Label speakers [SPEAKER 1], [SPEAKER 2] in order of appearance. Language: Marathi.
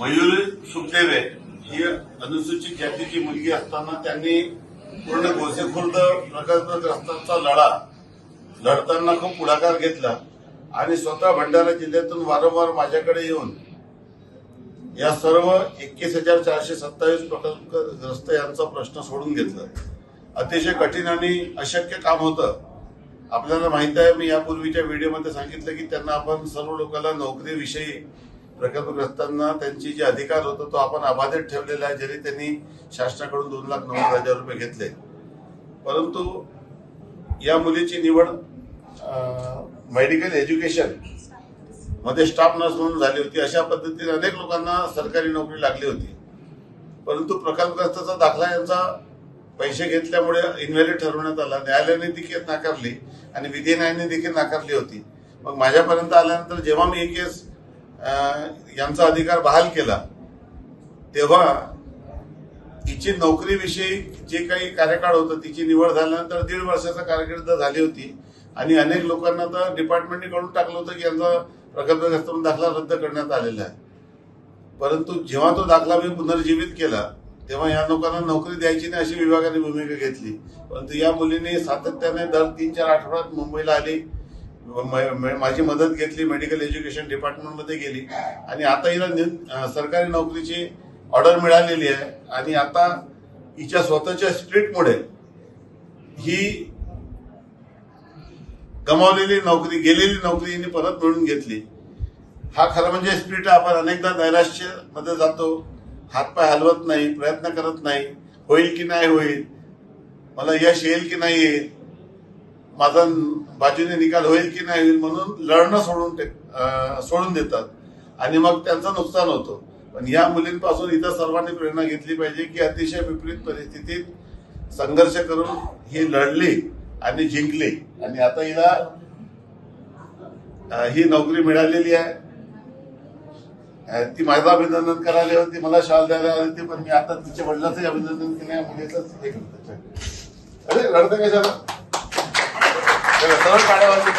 [SPEAKER 1] मयुरी सुखदेवे ही अनुसूचित जातीची मुलगी असताना त्यांनी पूर्ण गोसेखुर्द प्रकल्पग्रस्तांचा लढा लढताना खूप पुढाकार घेतला आणि स्वतः भंडारा जिल्ह्यातून वारंवार माझ्याकडे येऊन या सर्व एकवीस हजार चारशे सत्तावीस प्रकल्पग्रस्त यांचा प्रश्न सोडून घेतला. अतिशय कठीण आणि अशक्य काम होतं. आपल्याला माहीत आहे मी यापूर्वीच्या व्हिडिओमध्ये सांगितलं की त्यांना आपण सर्व लोकांना नोकरीविषयी प्रकल्पग्रस्तांना त्यांची जे अधिकार होतो तो आपण अबाधित ठेवलेला आहे जरी त्यांनी शासनाकडून दोन लाख नव्वद हजार रुपये घेतले. परंतु या मुलीची निवड मेडिकल एज्युकेशनमध्ये स्टाफ नर्स म्हणून झाली होती. अशा पद्धतीने अनेक लोकांना सरकारी नोकरी लागली होती. परंतु प्रकल्पग्रस्ताचा दाखला यांचा पैसे घेतल्यामुळे इन्व्हॅलिड ठरवण्यात आला. न्यायालयाने देखील नाकारली आणि विधी न्यायाने देखील नाकारली होती. मग माझ्यापर्यंत आल्यानंतर जेव्हा मी ही केस यांचा अधिकार बहाल केला तेव्हा तिची नोकरीविषयी जे काही कार्यकाळ होतं तिची निवड झाल्यानंतर दीड वर्षाचा कारकीर्द झाली होती. आणि अनेक लोकांना तर डिपार्टमेंटने कळून टाकलं होतं की यांचा प्रकल्पग्रस्त म्हणून दाखला रद्द करण्यात आलेला आहे. परंतु जेव्हा तो दाखला मी पुनर्जीवित केला तेव्हा या लोकांना नोकरी द्यायची नाही अशी विभागाने भूमिका घेतली. परंतु या मुलीने सातत्याने दर तीन चार आठवड्यात मुंबईला आली. माझी मदत घेतली मेडिकल एज्युकेशन डिपार्टमेंटमध्ये गेली. आणि आता हिला सरकारी नोकरीची ऑर्डर मिळालेली आहे. आणि आता हिच्या स्वतःच्या स्ट्रीटमुळे ही गमावलेली नोकरी गेलेली नोकरी हिने परत मिळून घेतली. हा खरं म्हणजे स्पिरिट आपण अनेकदा नैराश्यमध्ये जातो. हातपाय हलवत नाही प्रयत्न करत नाही. होईल की नाही होईल? मला यश येईल की नाही येईल? माझा बाजूने निकाल होईल की नाही होईल म्हणून लढणं सोडून टे- सोडून देतात. आणि मग त्यांचं नुकसान होतं. पण या मुलींपासून इतर सर्वांनी प्रेरणा घेतली पाहिजे की अतिशय विपरीत परिस्थितीत संघर्ष करून ही लढली आणि जिंकली. आणि आता हिला ही नोकरी मिळालेली आहे. ती माझं अभिनंदन करायला होती मला शाल द्यायला आली होती पण मी आता तिच्या वडिलांचंही अभिनंदन केलं या मुलीचंच हे करतो अरे लढतं कशाला கடை வந்து